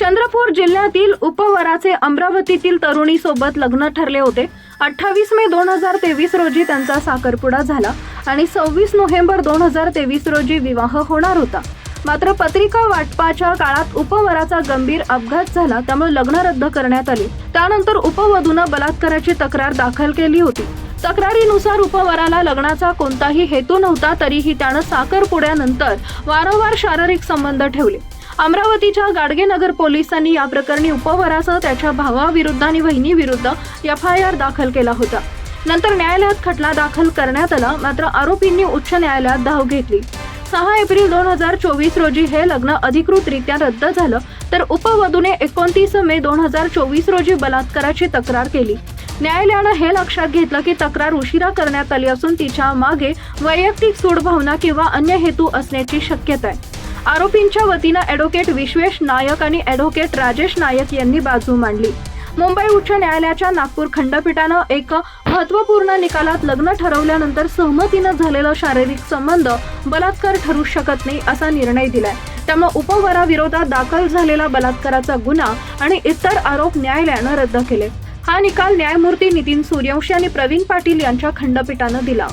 चंद्रपूर जिल्ह्यातील उपवराचे अमरावतीतील तरुणीसोबत लग्न ठरले होते. अठ्ठावीस मे दोन हजार तेवीस रोजी त्यांचा साखरपुडा झाला आणि सव्वीस नोव्हेंबर दोन हजार तेवीस रोजी विवाह होणार होता. मात्र पत्रिका वाटपाच्या काळात उपवराचा गंभीर अपघात झाला त्यामुळे लग्न रद्द करण्यात आले. त्यानंतर उपवधूनं बलात्काराची तक्रार दाखल केली होती. तक्रारीनुसार उपवराला लग्नाचा कोणताही हेतू नव्हता तरीही त्यानं साखरपुड्यानंतर वारंवार शारीरिक संबंध ठेवले. अमरावतीच्या गाडगेनगर पोलिसांनी या प्रकरणी उपवरासह त्याच्या भावाविरुद्ध आणि वहिनीविरुद्ध एफ आय आर दाखल केला होता. नंतर न्यायालयात खटला दाखल करण्यात आला मात्र आरोपींनी उच्च न्यायालयात धाव घेतली. सहा एप्रिल दोन हजार चोवीस रोजी हे लग्न अधिकृतरित्या रद्द झालं तर उपवधूने एकोणतीस मे दोन हजार चोवीस रोजी बलात्काराची तक्रार केली. न्यायालयानं हे लक्षात घेतलं की तक्रार उशिरा करण्यात आली असून तिच्यामागे वैयक्तिक सूडभावना किंवा अन्य हेतू असण्याची शक्यता आहे. आरोपींच्या वतीनं ॲडव्होकेट विश्वेश नायक आणि ॲडव्होकेट राजेश नायक यांनी बाजू मांडली. मुंबई उच्च न्यायालयाच्या नागपूर खंडपीठानं एक महत्त्वपूर्ण निकालात लग्न ठरवल्यानंतर सहमतीनं झालेला शारीरिक संबंध बलात्कार ठरू शकत नाही असा निर्णय दिलाय. त्यामुळे उपवराविरोधात दाखल झालेला बलात्काराचा गुन्हा आणि इतर आरोप न्यायालयानं रद्द केले. हा निकाल न्यायमूर्ती नितीन सूर्यवंशी आणि प्रवीण पाटील यांच्या खंडपीठानं दिला.